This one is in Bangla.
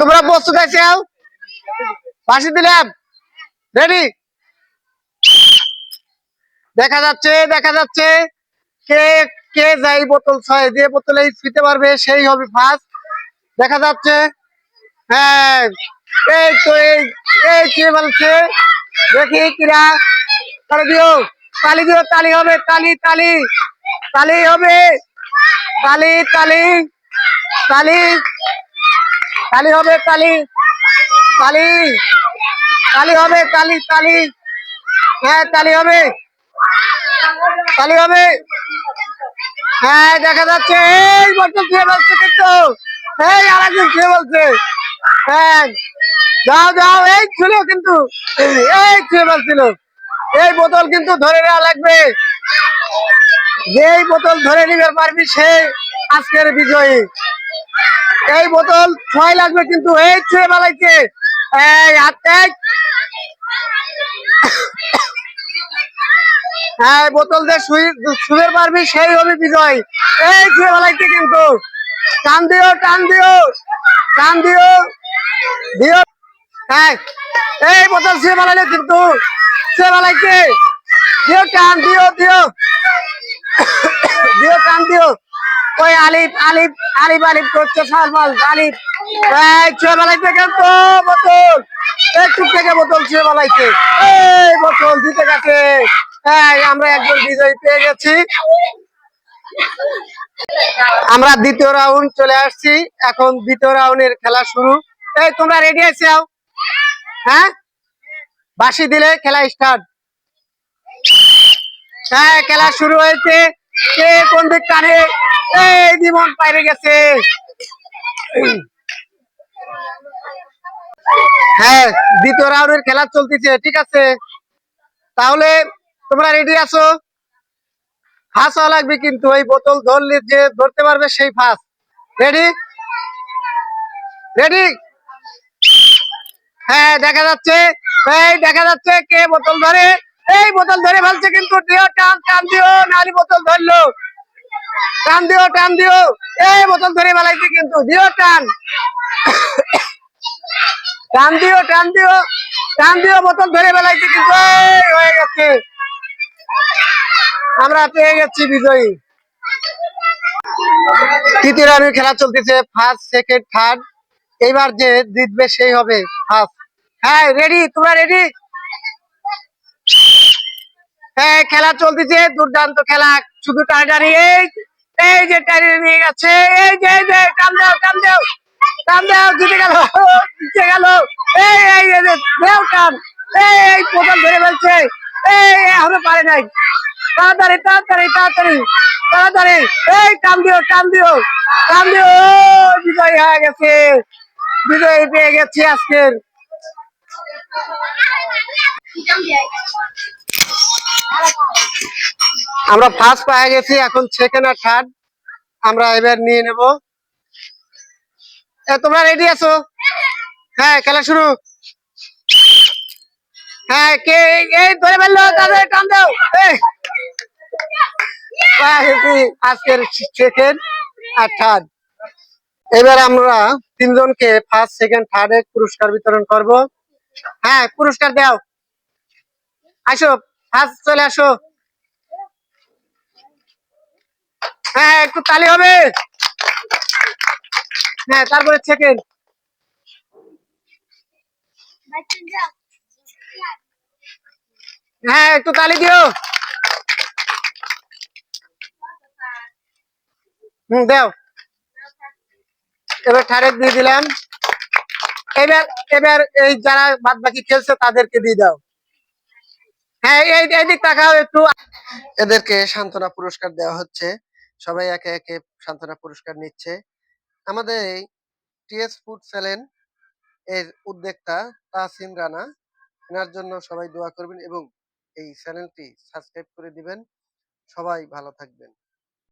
তোমরা প্রস্তুত আছে ফাঁসি দিলাম। রেডি দেখা যাচ্ছে দেখা যাচ্ছে। কে কে যাই বোতল ছয় দিয়ে বোতলে ছুঁতে পারবে, সেই হবে ফার্স্ট দেখা যাচ্ছে। হ্যাঁ। এই তো এই কে বলছে? দেখি কিরা। তালি দিও তালি দিও, তালি হবে, তালি তালি। তালি হবে। তালি তালি তালি। তালি হবে কালি। কালি। কালি হবে, কালি কালি। হ্যাঁ কালি হবে। কালি হবে। হ্যাঁ দেখা যাচ্ছে। এই বছর কে বলছে কিন্তু। এই আরেকজন কে বলছে। হ্যাঁ। যাও যাও, এই ছিল কিন্তু। এই কে বলছিল। এই বোতল কিন্তু ধরে নেওয়া লাগবে। যেই বোতল ধরে নিবে পারবি সে আজকের বিজয়ী। এই বোতল ছয় লাগবে কিন্তু, এই ছুঁয়ে বেলাইছে হ্যাঁ বোতল দিয়ে শুয়ে পারবি, সেই হবে বিজয়। এই ছুঁয়ে বেলাইছে কিন্তু। টান দিও টান দিও। টান দিও। দিও। হ্যাঁ এই বোতল ছুঁয়ে বেলাইলে কিন্তু ছুঁয়ে বেলাইছে দিও, টান দিও দিও। দিও, টান দিও। ওই আলিফ আলিফ আলিফ আলিফ করছে সরবল আলিফ। থেকে বোতল। আমরা বিজয়ী পেয়ে গেছি। আমরা দ্বিতীয় রাউন্ড চলে আসছি। এখন দ্বিতীয় রাউন্ডের খেলা শুরু। এই, তোমরা রেডি আছো? হ্যাঁ? বাসি দিলে খেলা স্টার্ট হ্যাঁ খেলা শুরু হয়েছে। কে কোন দিক টানে এই জীবন বাইরে গেছে। হ্যাঁ দ্বিতীয় রাউন্ডের খেলা চলতেছে, ঠিক আছে। তাহলে তোমরা রেডি আছো? ফাঁস লাগবে কিন্তু, এই বোতল ধরলে যে ধরতে পারবে সেই ফাঁস। রেডি রেডি হ্যাঁ দেখা যাচ্ছে। এই, দেখা যাচ্ছে কে বোতল ধরে। এই বোতল ধরে ফেলছে কিন্তু দিও, টান টান দিও নালি বোতল ধরলো। টান দিও টান দিও। এই বোতল ধরে ফেলাইছে কিন্তু, দিও, টান। টান দিও টান দিও টান দিও, বোতল ধরে ফেলাইছে কিন্তু হয়ে গেছে। আমরা পেয়ে গেছি বিজয়ী। তৃতীয় রাউন্ডের খেলা চলতেছে ফার্স্ট সেকেন্ড থার্ড এইবার যে জিতবে সেই হবে ফার্স্ট হ্যাঁ রেডি তোমরা রেডি খেলা চলতেছে, দুর্দান্ত খেলা। শুধু টানাটানি, এই এই যে টানি নিয়ে গেছে, এই যে এই যে, টান দাও টান দাও টান দাও, জিতে গেল জিতে গেল। এই এই দেও টান। এই এই, প্রথম ধরে ফেলছে। এই এখনও পারে নাই। তাড়াতাড়ি তাড়াতাড়ি তাড়াতাড়ি তাড়াতাড়ি। এই, টান দিও টান দিও টান দিও। বিজয় হয়ে গেছে। বিজয় পেয়ে গেছি আজকের। আমরা ফার্স্ট পেয়ে গেছি, এখন সেকেন্ড আর থার্ড আমরা এবার নিয়ে নেব। তোমরা রেডি আছো? হ্যাঁ খেলা শুরু। হ্যাঁ আজকের সেকেন্ড আর থার্ড এবার আমরা তিনজনকে ফার্স্ট সেকেন্ড থার্ড পুরস্কার বিতরণ করব। হ্যাঁ পুরস্কার দাও। আসো ফার্স্ট চলে আসো। হ্যাঁ একটু তালি হবে। হ্যাঁ তারপরে সেকেন্ড হ্যাঁ একটু তালি দিও। হুম, দাও। এবার থার্ড দিয়ে দিলাম। এবার এবার এই যারা বাদ বাকি খেলছে তাদেরকে দিয়ে দাও। হ্যাঁ এই এইদিক তাকাও একটু। এদেরকে সান্ত্বনা পুরস্কার দেওয়া হচ্ছে। সবাই একে একে সান্ত্বনা পুরস্কার নিচ্ছে। আমাদের এই টিএস ফুড সেলেন এর উদ্যোক্তা তাসিম রানা, এনার জন্য সবাই দোয়া করবেন এবং এই চ্যানেলটি সাবস্ক্রাইব করে দিবেন। সবাই ভালো থাকবেন।